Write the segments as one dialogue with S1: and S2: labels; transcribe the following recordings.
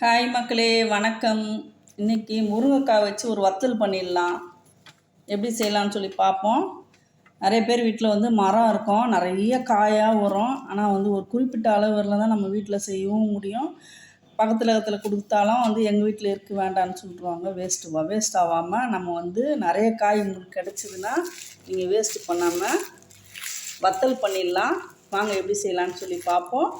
S1: Hi மக்களே வணக்கம். இன்னைக்கு முருங்கைக்காய் வச்சு ஒரு வத்தல் பண்ணிடலாம். எப்படி செய்யலாம்னு சொல்லி பார்ப்போம். நிறைய பேர் வீட்டில் வந்து மரம் இருக்கும். நிறைய காயாக வரும். ஆனால் வந்து ஒரு குறிப்பிட்ட அளவில் தான் நம்ம வீட்டில் செய்யவும் முடியும். பக்கத்தில் இடத்துல கொடுத்தாலும் வந்து எங்கள் வீட்டில் இருக்க வேண்டாம்னு சொல்லிடுவாங்க வேஸ்ட்டு வேஸ்ட் ஆகாமல் நம்ம வந்து நிறைய காய் உங்களுக்கு கிடச்சிதுன்னா நீங்கள் வேஸ்ட்டு பண்ணாமல் வத்தல் பண்ணிடலாம். வாங்க எப்படி செய்யலாம்னு சொல்லி பார்ப்போம்.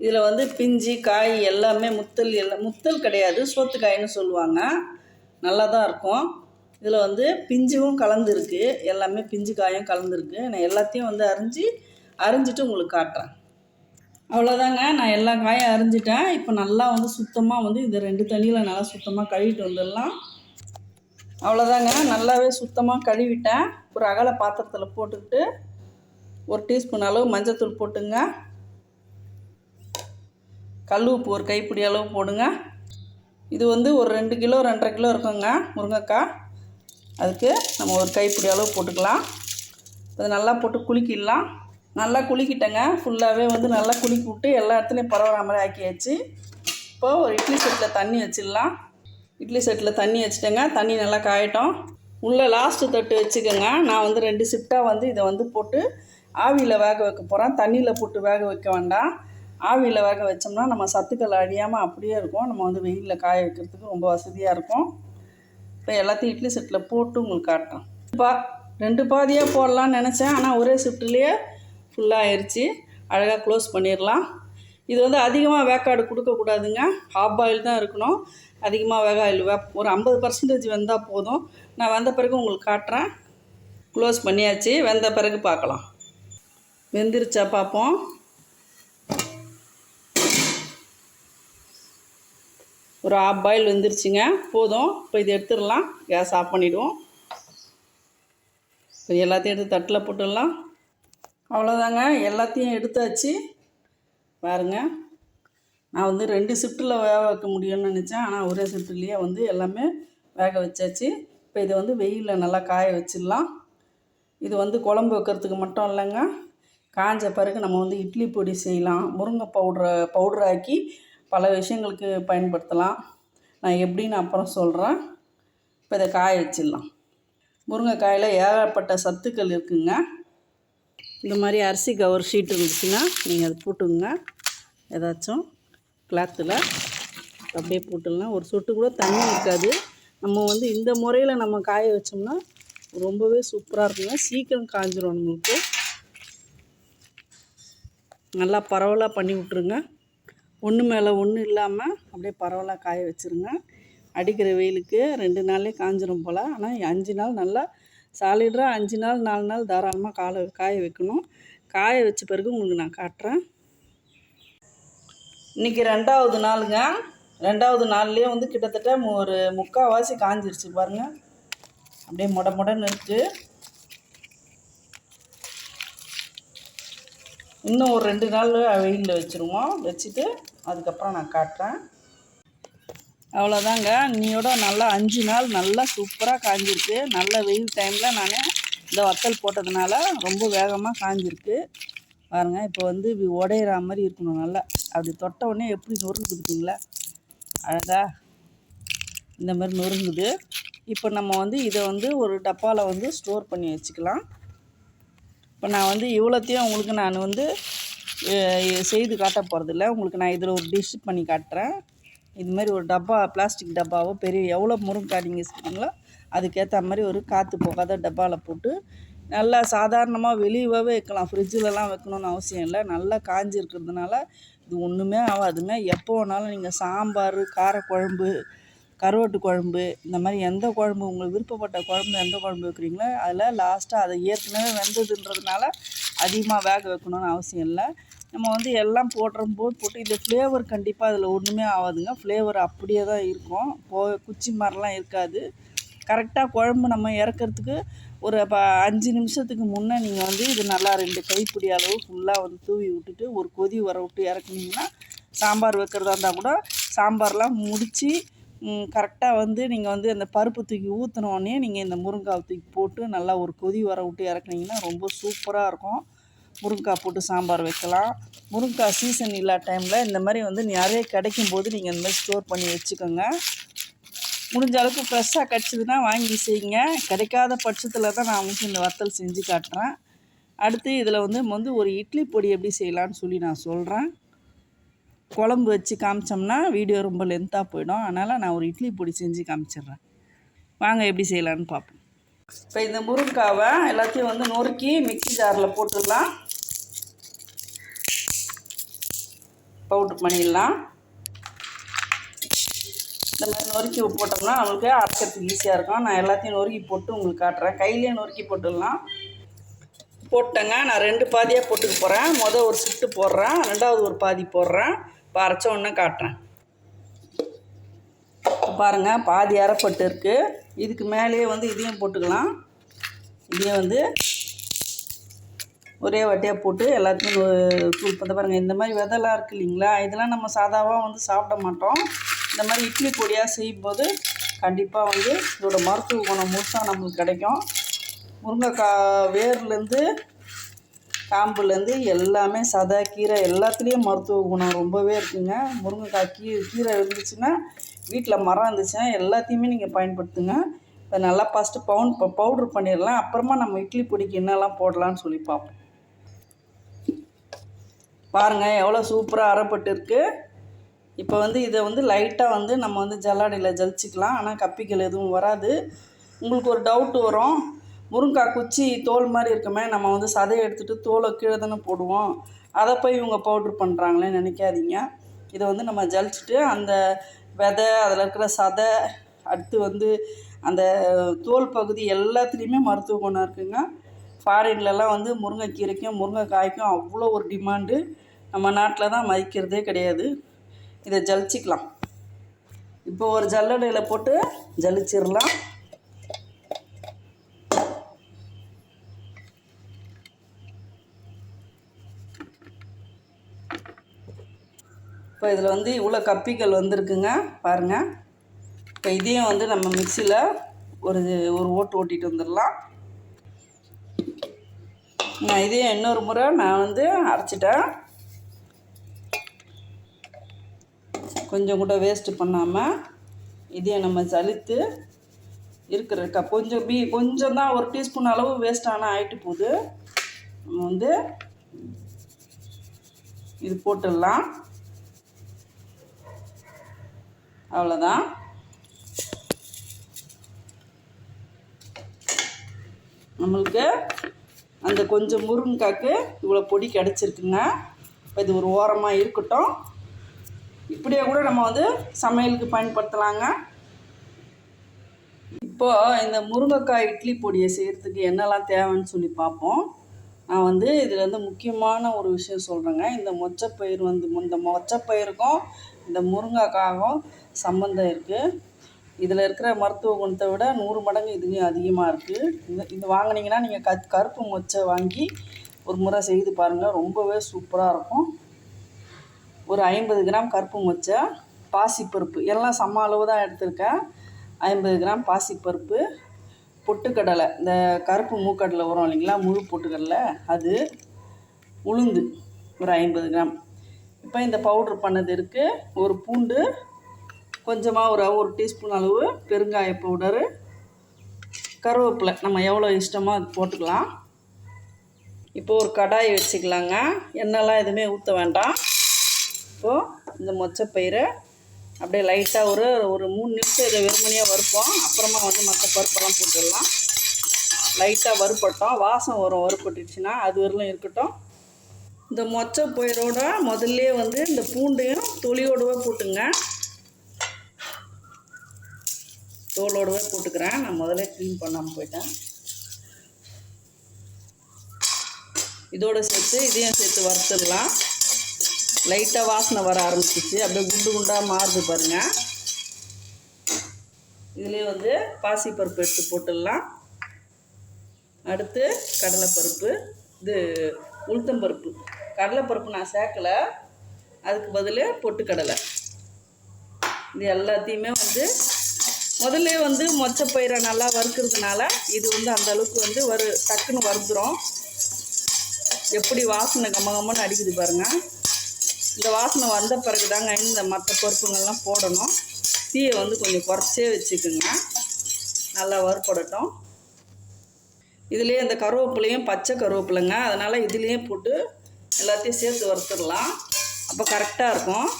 S1: இதில் வந்து பிஞ்சு காய் எல்லாமே முத்தல் எல்லாம் முத்தல் கிடையாது சோத்துக்காயின்னு சொல்லுவாங்க. நல்லா தான் இருக்கும். இதில் வந்து பிஞ்சும் கலந்துருக்கு. எல்லாமே பிஞ்சு காயும் கலந்துருக்கு. நான் எல்லாத்தையும் வந்து அரிஞ்சு அரிஞ்சிட்டு உங்களுக்கு காட்டுறேன். அவ்வளோதாங்க நான் எல்லா காயும் அரிஞ்சிட்டேன். இப்போ நல்லா வந்து சுத்தமாக வந்து இந்த ரெண்டு தண்ணியில் நல்லா சுத்தமாக கழுவிட்டு வந்துடலாம். அவ்வளோதாங்க நல்லாவே சுத்தமாக கழுவிட்டேன். ஒரு அகல பாத்திரத்தில் போட்டுக்கிட்டு ஒரு டீஸ்பூன் அளவு மஞ்சத்தூள் போட்டுங்க. கல் உப்பு ஒரு கைப்பிடி அளவு போடுங்க. இது வந்து ஒரு ரெண்டு கிலோ ரெண்டரை கிலோ இருக்குங்க முருங்கைக்காய். அதுக்கு நம்ம ஒரு கைப்பிடி அளவு போட்டுக்கலாம். அது நல்லா போட்டு குலுக்கிடலாம். நல்லா குலுக்கிட்டேங்க. ஃபுல்லாகவே வந்து நல்லா குலுக்கி விட்டு எல்லா இடத்துலையும் பரவாயில்ல மாதிரி ஆக்கியாச்சு. இப்போ ஒரு இட்லி செட்டில் தண்ணி வச்சிடலாம். இட்லி செட்டில் தண்ணி வச்சுட்டேங்க. தண்ணி நல்லா காயட்டும். உள்ளே லாஸ்ட்டு தட்டு வச்சுக்கோங்க. நான் வந்து ரெண்டு ஷிஃப்டாக வந்து இதை வந்து போட்டு ஆவியில் வேக வைக்க போகிறேன் தண்ணியில் போட்டு வேக வைக்க வேண்டாம். ஆவியில் வேக வச்சோம்னா நம்ம சத்துக்கள் அழியாமல் அப்படியே இருக்கும். நம்ம வந்து வெயிலில் காய வைக்கிறதுக்கு ரொம்ப வசதியாக இருக்கும். இப்போ எல்லாத்தையும் இட்லி செட்டில் போட்டு உங்களுக்கு காட்டுறேன். பா ரெண்டு பாதியாக போடலான்னு நினச்சேன். ஆனால் ஒரே ஷிஃப்ட்லேயே ஃபுல்லாக ஆயிடுச்சு அழகாக க்ளோஸ் பண்ணிடலாம். இது வந்து அதிகமாக வேக்காடு கொடுக்கக்கூடாதுங்க ஹாஃப் பாயில் தான் இருக்கணும். அதிகமாக வேக ஆயில் வே ஒரு ஐம்பது பர்சன்டேஜ் வந்தால் போதும். நான் வந்த பிறகு உங்களுக்கு காட்டுறேன். க்ளோஸ் பண்ணியாச்சு. வெந்த பிறகு பார்க்கலாம். வெந்துருச்சா பார்ப்போம். ஒரு ஆஃப் பாயில் வந்துருச்சுங்க. போதும். இப்போ இதை எடுத்துடலாம். கேஸ் ஆஃப் பண்ணிவிடுவோம் இப்போ எல்லாத்தையும் எடுத்து தட்டில் போட்டுடலாம். அவ்வளோதாங்க எல்லாத்தையும் எடுத்தாச்சு. பாருங்க. நான் வந்து ரெண்டு ஷிஃப்ட்டில் வேக வைக்க முடியும்னு நினச்சேன். ஆனால் ஒரே ஷிஃப்ட்லேயே வந்து எல்லாமே வேக வச்சாச்சு. இப்போ இதை வந்து வெயிலில் நல்லா காய வச்சிடலாம். இது வந்து குழம்பு வைக்கிறதுக்கு மட்டும் இல்லைங்க. காஞ்ச பிறகு நம்ம வந்து இட்லி பொடி செய்யலாம். முருங்கை பவுட்ரை பவுடர் ஆக்கி பல விஷயங்களுக்கு பயன்படுத்தலாம். நான் எப்படின்னு அப்புறம் சொல்கிறேன் இப்போ இதை காய வச்சிடலாம். முருங்கைக்காயில் ஏகப்பட்ட சத்துக்கள் இருக்குங்க. இந்த மாதிரி அரிசி கவர் ஷீட் இருந்துச்சுன்னா நீங்கள் அதை போட்டுங்க ஏதாச்சும் கிளாத்தில் அப்படியே போட்டுடலாம். ஒரு சொட்டு கூட தண்ணி இருக்காது. நம்ம வந்து இந்த முறையில் நம்ம காய வச்சோம்னா ரொம்பவே சூப்பராக இருக்குங்க. சீக்கிரம் காஞ்சிரும் நம்மளுக்கு. நல்லா பரவலாக பண்ணி விட்ருங்க ஒன்று மேலே ஒன்று இல்லாமல் அப்படியே பரவலாக காய வச்சுருங்க. அடிக்கிற வெயிலுக்கு ரெண்டு நாள்லேயே காஞ்சிரும் போல். ஆனால் அஞ்சு நாள் நல்லா சாலிடாக அஞ்சு நாள் நாலு நாள் தாராளமாக கால காய வைக்கணும். காய வச்ச பிறகு உங்களுக்கு நான் காட்டுறேன். இன்றைக்கி ரெண்டாவது நாளுங்க. ரெண்டாவது நாள்லேயே வந்து கிட்டத்தட்ட ஒரு முக்கால்வாசி காஞ்சிருச்சு பாருங்கள் அப்படியே முட முடன்னு இருக்குது இன்னும் ஒரு ரெண்டு நாள் வெயிலில் வச்சுருவோம். வச்சுட்டு அதுக்கப்புறம் நான் காட்டுறேன். அவ்வளோதாங்க. அன்னியோட நல்லா அஞ்சு நாள் நல்லா சூப்பராக காஞ்சிருக்கு. நல்ல வெயில் டைமில் நான் இந்த வத்தல் போட்டதுனால ரொம்ப வேகமாக காஞ்சிருக்கு. பாருங்கள் இப்போ வந்து இப்படி உடையிற மாதிரி இருக்கணும் நல்லா. அப்படி தொட்ட உடனே எப்படி நொறுங்குது பார்த்தீங்களா? அழகா இந்த மாதிரி நொறுங்குது. இப்போ நம்ம வந்து இதை வந்து ஒரு டப்பாவில் வந்து ஸ்டோர் பண்ணி வச்சுக்கலாம். இப்போ நான் வந்து இவ்வளோத்தையும் உங்களுக்கு நான் வந்து செய்து காட்ட போகிறதில்ல உங்களுக்கு நான் இதில் ஒரு டிஷ் பண்ணி காட்டுறேன். இது மாதிரி ஒரு டப்பா பிளாஸ்டிக் டப்பாவோ பெரிய எவ்வளோ முருங்கைக்காய் நீங்கள் செய்கிறீங்களோ அதுக்கேற்ற மாதிரி ஒரு காற்று போகாத டப்பாவில் போட்டு நல்லா சாதாரணமாக வெளியவே வைக்கலாம். ஃப்ரிட்ஜிலலாம் வைக்கணும்னு அவசியம் இல்லை. நல்லா காஞ்சி இருக்கிறதுனால இது ஒன்றுமே ஆகாதுங்க எப்போ வேணாலும் நீங்கள் சாம்பார் காரக்குழம்பு கருவாட்டு குழம்பு இந்த மாதிரி எந்த குழம்பு உங்களுக்கு விருப்பப்பட்ட குழம்பு எந்த குழம்பு வைக்கிறீங்களோ அதில் லாஸ்ட்டாக அதை ஏற்கனவே வெந்ததுன்றதுனால அதிகமாக வேக வைக்கணும்னு அவசியம் இல்லை. நம்ம வந்து எல்லாம் போடுற போது போட்டு இந்த ஃப்ளேவர் கண்டிப்பாக அதில் ஒன்றுமே ஆகாதுங்க ஃப்ளேவர் அப்படியே தான் இருக்கும். போ குச்சி மாதிரிலாம் இருக்காது. கரெக்டாக குழம்பு நம்ம இறக்கிறதுக்கு ஒரு ப அஞ்சு நிமிஷத்துக்கு முன்னே நீங்கள் வந்து இது நல்லா ரெண்டு கைப்பிடி அளவு ஃபுல்லாக வந்து தூவி விட்டுட்டு ஒரு கொதி வர விட்டு இறக்குனீங்கன்னா சாம்பார் வைக்கிறதா இருந்தால் கூட சாம்பார்லாம் முடித்து கரெக்டாக வந்து நீங்கள் வந்து அந்த பருப்பு தூக்கி ஊற்றினோடனே நீங்கள் இந்த முருங்காய் தூக்கி போட்டு நல்லா ஒரு கொதி வர விட்டு இறக்குனீங்கன்னா ரொம்ப சூப்பராக இருக்கும். முருங்கைக்காய் போட்டு சாம்பார் வைக்கலாம். முருங்கைக்காய் சீசன் இல்லாத டைமில் இந்த மாதிரி வந்து நிறைய கிடைக்கும் போது நீங்கள் இந்த மாதிரி ஸ்டோர் பண்ணி வச்சுக்கோங்க. முடிஞ்ச அளவுக்கு ஃப்ரெஷ்ஷாக கிடச்சிதுன்னா வாங்கி செய்யுங்க. கிடைக்காத பட்சத்தில் தான் நான் வந்து இந்த வத்தல் செஞ்சு காட்டுறேன். அடுத்து இதில் வந்து வந்து ஒரு இட்லி பொடி எப்படி செய்யலான்னு சொல்லி நான் சொல்கிறேன் குழம்பு வச்சு காமிச்சோம்னா வீடியோ ரொம்ப லென்த்தாக போயிடும். அதனால் நான் ஒரு இட்லி பொடி செஞ்சு காமிச்சிடுறேன். வாங்க எப்படி செய்யலான்னு பார்ப்போம். இப்போ இந்த முருங்காவை எல்லாத்தையும் வந்து நொறுக்கி மிக்ஸி ஜாரில் போட்டுடலாம். பவுட்ரு பண்ணிடலாம். இந்த மாதிரி நொறுக்கி போட்டோம்னா நம்மளுக்கு அரைக்கிறதுக்கு ஈஸியாக இருக்கும். நான் எல்லாத்தையும் நொறுக்கி போட்டு உங்களுக்கு காட்டுறேன். கையிலேயே நொறுக்கி போட்டுடலாம். போட்டேங்க. நான் ரெண்டு பாதியாக போட்டுக்க போகிறேன் மொதல் ஒரு சுட்டு போடுறேன். ரெண்டாவது ஒரு பாதி போடுறேன். இப்போ அரைச்ச உடனே காட்டுறேன். பாருங்கள் பாதி அரைப்பட்டு இருக்குது இதுக்கு மேலேயே வந்து இதையும் போட்டுக்கலாம். இதையும் வந்து ஒரே வாட்டியாக போட்டு எல்லாத்தையும் தூள் பண்ண பாருங்கள் இந்த மாதிரி விதெல்லாம் இருக்குது இல்லைங்களா? இதெல்லாம் நம்ம சாதாவாக வந்து சாப்பிட மாட்டோம். இந்த மாதிரி இட்லி பொடியாக செய்யும்போது கண்டிப்பாக வந்து இதோட மருத்துவ குணம் முழுசாக நம்மளுக்கு கிடைக்கும். முருங்கைக்காய் வேர்லேருந்து காம்புலேருந்து எல்லாமே சதை கீரை எல்லாத்துலேயும் மருத்துவ குணம் ரொம்பவே இருக்குங்க. முருங்கைக்காய் கீ கீரை இருந்துச்சுன்னா வீட்டில் மரம் இருந்துச்சுன்னா எல்லாத்தையுமே நீங்கள் பயன்படுத்துங்க. இதை நல்லா ஃபஸ்ட்டு பவுன் பவுட்ரு பண்ணிடலாம். அப்புறமா நம்ம இட்லி பொடிக்கு என்னெல்லாம் போடலான்னு சொல்லி பார்ப்போம். பாருங்கள் எவ்வளோ சூப்பராக அரைப்பட்டு இப்போ வந்து இதை வந்து லைட்டாக வந்து நம்ம வந்து ஜல்லாடையில் ஜலிச்சிக்கலாம். ஆனால் கப்பிகள் எதுவும் வராது. உங்களுக்கு ஒரு டவுட் வரும். முருங்காய் குச்சி தோல் மாதிரி இருக்குமே நம்ம வந்து சதையை எடுத்துகிட்டு தோலை கீழே தானே போடுவோம். அதை போய் இவங்க பவுட்ரு பண்ணுறாங்களே நினைக்காதீங்க. இதை வந்து நம்ம ஜலிச்சுட்டு அந்த விதை அதில் இருக்கிற சதை அடுத்து வந்து அந்த தோல் பகுதி எல்லாத்துலேயுமே மருத்துவ குணம் இருக்குங்க. ஃபாரின்லலாம் வந்து முருங்கைக்கீரைக்கும் முருங்கைக்காய்க்கும் அவ்வளோ ஒரு டிமாண்டு. நம்ம நாட்டில் தான் மதிக்கிறதே கிடையாது. இதை ஜலிச்சிக்கலாம். இப்போ ஒரு ஜல்லடையில் போட்டு ஜலிச்சிடலாம். இப்போ இதில் வந்து இவ்வளோ கப்பிகள் வந்திருக்குங்க. பாருங்கள் இப்போ இதையும் வந்து நம்ம மிக்சியில் ஒரு ஒரு ஓட்டு ஓட்டிகிட்டு வந்துடலாம். நான் இதையும் இன்னொரு முறை நான் வந்து அரைச்சிட்டேன். கொஞ்சம் கூட வேஸ்ட்டு பண்ணாமல் இதையும் நம்ம சலித்து இருக்கிற கொஞ்சம் பீ கொஞ்சம் தான் ஒரு டீஸ்பூன் அளவு வேஸ்ட் ஆனால் போகுது. நம்ம வந்து இது போட்டுடலாம். அவ்வளோதான் நம்மளுக்கு அந்த கொஞ்சம் முருங்கைக்காய்க்கு இவ்வளோ பொடி கிடச்சிருக்குங்க. இப்போ இது ஒரு ஓரமாக இருக்கட்டும். இப்படியே கூட நம்ம வந்து சமையலுக்கு பயன்படுத்தலாங்க. இப்போது இந்த முருங்கைக்காய் இட்லி பொடியை செய்கிறதுக்கு என்னெல்லாம் தேவைன்னு சொல்லி பார்ப்போம். நான் வந்து இதில் வந்து முக்கியமான ஒரு விஷயம் சொல்கிறேங்க இந்த மொச்சப்பயிர் வந்து இந்த மொச்சப்பயிருக்கும் இந்த முருங்கைக்காயும் சம்மந்தம் இருக்குது இதில் இருக்கிற மருத்துவ குணத்தை விட நூறு மடங்கு இதுலேயும் அதிகமாக இருக்குது இது இது வாங்குனீங்கன்னா நீங்கள் க கருப்பு மொச்சை வாங்கி ஒரு முறை செய்து பாருங்கள் ரொம்பவே சூப்பராக இருக்கும். ஒரு ஐம்பது கிராம் கருப்பு மொச்சை பாசிப்பருப்பு. எல்லாம் சம அளவு தான் எடுத்திருக்கேன். ஐம்பது கிராம் பாசிப்பருப்பு பொட்டுக்கடலை. இந்த கருப்பு மூக்கடலை வரும் இல்லைங்களா? முழு பொட்டுக்கடலை. அது உளுந்து ஒரு ஐம்பது கிராம். இப்போ இந்த பவுட்ரு பண்ணது இருக்குது ஒரு பூண்டு கொஞ்சமாக ஒரு ஒரு டீஸ்பூன் அளவு பெருங்காய பவுடரு கருவேப்பிலை. நம்ம எவ்வளோ இஷ்டமோ அது போட்டுக்கலாம். இப்போ ஒரு கடாய் வச்சுக்கலாங்க. எண்ணெய்லாம் எதுவுமே ஊற்ற வேண்டாம். இப்போது இந்த மொச்சப்பயிரை அப்படியே லைட்டாக ஒரு ஒரு மூணு நிமிஷம் இதை வெறுமனையாக வறுப்போம். அப்புறமா வந்து மற்ற பருப்பெல்லாம் போட்டுடலாம். லைட்டாக வறுப்பட்டோம் வாசம் வரும். வறுப்பட்டுச்சுன்னா அது வரலும் இருக்கட்டும். இந்த மொச்சை பயிரோட முதல்ல வந்து இந்த பூண்டையும் தொலியோடவே போட்டுங்க. தோலோடவே போட்டுக்கிறேன். நான் முதல்ல க்ளீன் பண்ணாமல் போயிட்டேன். இதோடு சேர்த்து இதையும் சேர்த்து வறுத்துடலாம். லைட்டாக வாசனை வர ஆரம்பிச்சிச்சு அப்படியே குண்டு குண்டாக மாறுது பாருங்கள் இதுலேயே வந்து பாசிப்பருப்பு எடுத்து போட்டுடலாம். அடுத்து கடலைப்பருப்பு. இது உளுத்தம்பருப்பு. கடலைப்பருப்பு நான் சேர்க்கலை. அதுக்கு பதில் பொட்டுக்கடலை. இது எல்லாத்தையுமே வந்து முதல்ல வந்து மொச்சப்பயிரை நல்லா வறுக்கிறதுனால இது வந்து அந்த அளவுக்கு வந்து வறு டக்குன்னு வறுத்துரும். எப்படி வாசனை கமகமன்னு அடிக்குது பாருங்க. இந்த வாசனை வந்த பிறகு தாங்க இந்த மற்ற பருப்புங்கள்லாம் போடணும். தீயை வந்து கொஞ்சம் குறைச்சே வச்சுக்குங்க. நல்லா வறுப்படட்டும் இதுலேயே இந்த கருவேப்பிலையும் பச்சை கருவேப்பிலைங்க. அதனால் இதுலேயே போட்டு எல்லாத்தையும் சேர்த்து வறுத்துடலாம். அப்போ கரெக்டாக இருக்கும்.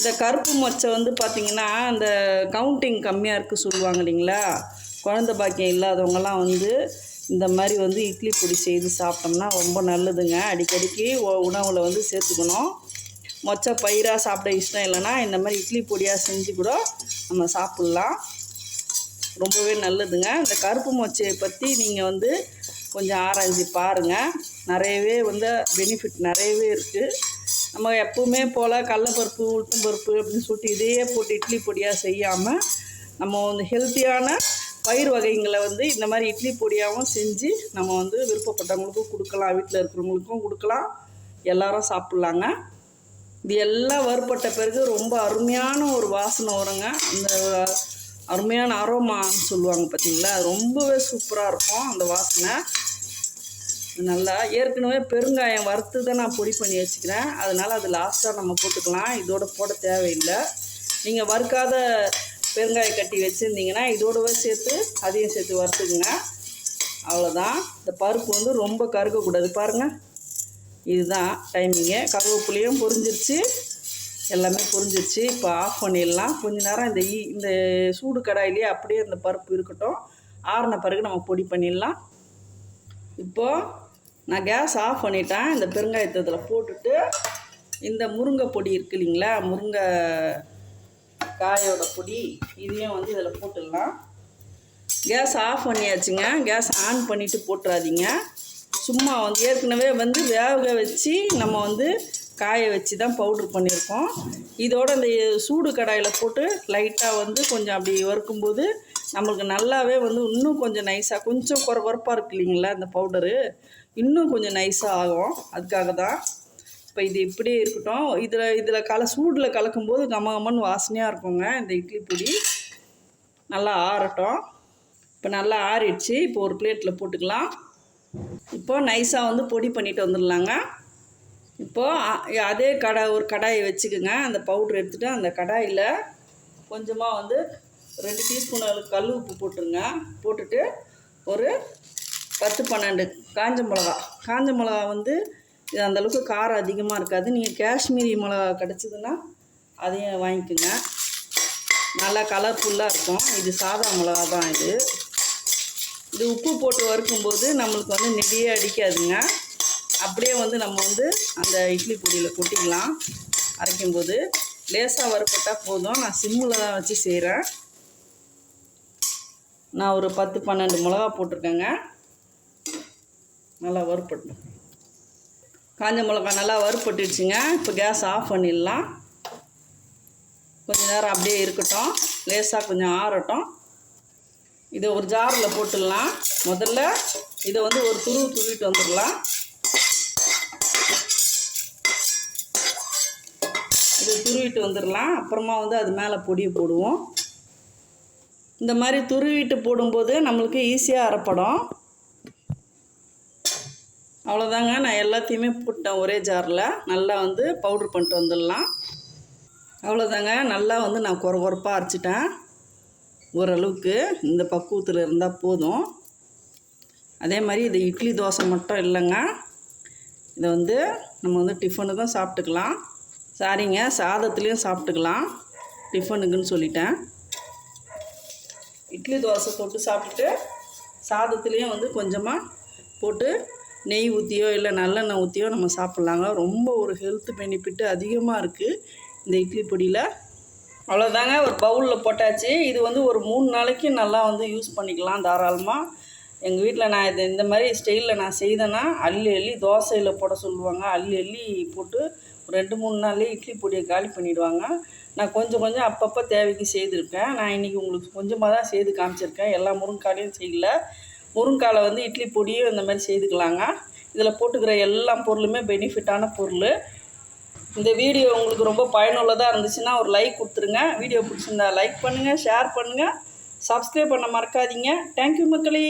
S1: இந்த கருப்பு மொச்சை வந்து பார்த்திங்கன்னா அந்த கவுண்டிங் கம்மியாக இருக்குது சொல்லுவாங்க இல்லைங்களா? குழந்த பாக்கியம் இல்லாதவங்கலாம் வந்து இந்த மாதிரி வந்து இட்லி பொடி செய்து சாப்பிட்டோம்னா ரொம்ப நல்லதுங்க. அடிக்கடிக்கு உ- உணவில் வந்து சேர்த்துக்கணும். மொச்சை பயிராக சாப்பிட இஷ்டம் இல்லைன்னா இந்த மாதிரி இட்லி பொடியாக செஞ்சு கூட நம்ம சாப்பிட்லாம். ரொம்பவே நல்லதுங்க. இந்த கருப்பு மொச்சையை பற்றி நீங்கள் வந்து கொஞ்சம் ஆராய்ஞ்சு பாருங்கள் நிறையவே வந்து பெனிஃபிட் நிறையவே இருக்குது நம்ம எப்பவுமே போல் கடலப்பருப்பு உளுத்தம் பருப்பு அப்படின்னு சொல்லிட்டு இதையே போட்டு இட்லி பொடியாக செய்யாமல் நம்ம வந்து ஹெல்த்தியான பயிர் வகைங்களை வந்து இந்த மாதிரி இட்லி பொடியாகவும் செஞ்சு நம்ம வந்து விருப்பப்பட்டவங்களுக்கும் கொடுக்கலாம். வீட்டில் இருக்கிறவங்களுக்கும் கொடுக்கலாம். எல்லாரும் சாப்பிட்லாங்க. இது எல்லாம் வறுபட்ட பிறகு ரொம்ப அருமையான ஒரு வாசனை வருங்க. அந்த அருமையான அரோமான்னு சொல்லுவாங்க பார்த்தீங்களா ரொம்பவே சூப்பராக இருக்கும் அந்த வாசனை. நல்லா ஏற்கனவே பெருங்காயம் வறுத்து தான் நான் பொடி பண்ணி வச்சுக்கிறேன். அதனால் அது லாஸ்ட்டாக நம்ம போட்டுக்கலாம். இதோட போட தேவையில்லை. நீங்கள் வறுக்காத பெருங்காயம் கட்டி வச்சுருந்தீங்கன்னா இதோடவே சேர்த்து அதையும் சேர்த்து வறுத்துக்குங்க. அவ்வளோதான் இந்த பருப்பு வந்து ரொம்ப கருக்கக்கூடாது பாருங்கள் இதுதான் டைமிங்கு கருவேப்பிலையும் பொரிஞ்சிருச்சு. எல்லாமே பொரிஞ்சிருச்சு. இப்போ ஆஃப் பண்ணிடலாம். கொஞ்ச நேரம் இந்த ஈ இந்த சூடு கடாயிலே அப்படியே இந்த பருப்பு இருக்கட்டும். ஆறின பிறகு நம்ம பொடி பண்ணிடலாம். இப்போது நான் கேஸ் ஆஃப் பண்ணிட்டேன். இந்த பெருங்காயத்தை இதில் போட்டுட்டு இந்த முருங்கை பொடி இருக்கு இல்லைங்களா முருங்கை காயோட பொடி இதையும் வந்து இதில் போட்டுடலாம். கேஸ் ஆஃப் பண்ணியாச்சுங்க. கேஸ் ஆன் பண்ணிவிட்டு போட்டுறாதீங்க. சும்மா வந்து ஏற்கனவே வந்து வேக வச்சு நம்ம வந்து காய வச்சு தான் பவுட்ரு பண்ணியிருக்கோம். இதோட இந்த சூடு கடாயில் போட்டு லைட்டாக வந்து கொஞ்சம் அப்படி வறுக்கும்போது நம்மளுக்கு நல்லாவே வந்து இன்னும் கொஞ்சம் நைஸாக கொஞ்சம் குறை குறைப்பாக இருக்கு இல்லைங்களா இந்த பவுடரு இன்னும் கொஞ்சம் நைஸாக ஆகும். அதுக்காக தான் இப்போ இது இப்படியே இருக்கட்டும். இதில் இதில் கல சூடில் கலக்கும்போது கம கமன்னு வாசனையாக இருக்குங்க இந்த இட்லி பொடி. நல்லா ஆறட்டும். இப்போ நல்லா ஆறிடுச்சு. இப்போ ஒரு பிளேட்டில் போட்டுக்கலாம். இப்போ நைஸாக வந்து பொடி பண்ணிட்டு வந்துடலாங்க. இப்போது அதே கடை ஒரு கடாயை வச்சுக்கோங்க. அந்த பவுட்ரு எடுத்துகிட்டு அந்த கடாயில் கொஞ்சமாக வந்து ரெண்டு டீஸ்பூன் அளவுக்கு கல் உப்பு போட்டுருங்க. போட்டுட்டு ஒரு பத்து பன்னெண்டு காஞ்ச மிளகா. காஞ்ச மிளகா வந்து இது அந்தளவுக்கு காரம் அதிகமாக இருக்காது. நீங்கள் காஷ்மீரி மிளகா கிடச்சிதுன்னா அதையும் வாங்கிக்கோங்க. நல்லா கலர்ஃபுல்லாக இருக்கும். இது சாதா மிளகா தான் இது. இது உப்பு போட்டு வறுக்கும்போது நம்மளுக்கு வந்து நெடியே அடிக்காதுங்க. அப்படியே வந்து நம்ம வந்து அந்த இட்லி பொடியில் கொட்டிக்கலாம். அரைக்கும்போது. லேசாக வறுப்பட்டால் போதும். நான் சிம்மில் தான் வச்சு செய்கிறேன் நான் ஒரு பத்து பன்னெண்டு மிளகா போட்டிருக்கேங்க. நல்லா வறுப்பட்டு காஞ்ச மிளகா நல்லா வறுப்பட்டுடுச்சுங்க இப்போ கேஸ் ஆஃப் பண்ணிடலாம். கொஞ்சம் நேரம் அப்படியே இருக்கட்டும். லேசாக கொஞ்சம் ஆறட்டும். இதை ஒரு ஜாரில் போட்டுடலாம். முதல்ல இதை வந்து ஒரு துருவு துருவிட்டு வந்துடலாம். இதை துருவிட்டு வந்துடலாம். அப்புறமா வந்து அது மேலே பொடியை போடுவோம். இந்த மாதிரி துருவிட்டு போடும்போது நம்மளுக்கு ஈஸியாக அரைப்படும். அவ்வளோதாங்க நான் எல்லாத்தையுமே போட்டேன் ஒரே ஜாரில் நல்லா வந்து பவுட்ரு பண்ணிட்டு வந்துடலாம். அவ்வளோதாங்க நல்லா வந்து நான் குறை குறைப்பாக அரைச்சிட்டேன். ஓரளவுக்கு இந்த பக்குவத்தில் இருந்தால் போதும். அதே மாதிரி இது இட்லி தோசை மட்டும் இல்லைங்க. இதை வந்து நம்ம வந்து டிஃபனுக்கும் சாப்பிட்டுக்கலாம். சாரிங்க சாதத்துலேயும் சாப்பிட்டுக்கலாம். டிஃபனுக்குன்னு சொல்லிட்டேன். இட்லி தோசை தொட்டு சாப்பிட்டுட்டு சாதத்துலேயும் வந்து கொஞ்சமாக போட்டு நெய் ஊற்றியோ இல்லை நல்லெண்ணெய் ஊற்றியோ நம்ம சாப்பிட்லாங்க. ரொம்ப ஒரு ஹெல்த் பெனிஃபிட்டு அதிகமாக இருக்குது இந்த இட்லி பொடியில். அவ்வளோதாங்க ஒரு பவுலில் போட்டாச்சு. இது வந்து ஒரு மூணு நாளைக்கு நல்லா வந்து யூஸ் பண்ணிக்கலாம் தாராளமாக எங்கள் வீட்டில் நான் இது இந்த மாதிரி ஸ்டைலில் நான் செய்தேன்னா அள்ளி அள்ளி தோசையில் போட சொல்லுவாங்க. அள்ளி அள்ளி போட்டு ரெண்டு மூணு நாள்லேயே இட்லி பொடியை காலி பண்ணிடுவாங்க. நான் கொஞ்சம் கொஞ்சம் அப்பப்போ தேவைக்கு செய்திருக்கேன் நான் இன்றைக்கி உங்களுக்கு கொஞ்சமாக தான் செய்து காமிச்சிருக்கேன். எல்லா முருங்காலையும் செய்யல. முருங்காலை வந்து இட்லி பொடியும் இந்த மாதிரி செய்துக்கலாங்க. இதில் போட்டுக்கிற எல்லா பொருளுமே பெனிஃபிட்டான பொருள். இந்த வீடியோ உங்களுக்கு ரொம்ப பயனுள்ளதாக இருந்துச்சுன்னா ஒரு லைக் கொடுத்துருங்க. வீடியோ பிடிச்சிருந்தா லைக் பண்ணுங்கள் ஷேர் பண்ணுங்கள் சப்ஸ்கிரைப் பண்ண மறக்காதீங்க. தேங்க்யூ மக்களே.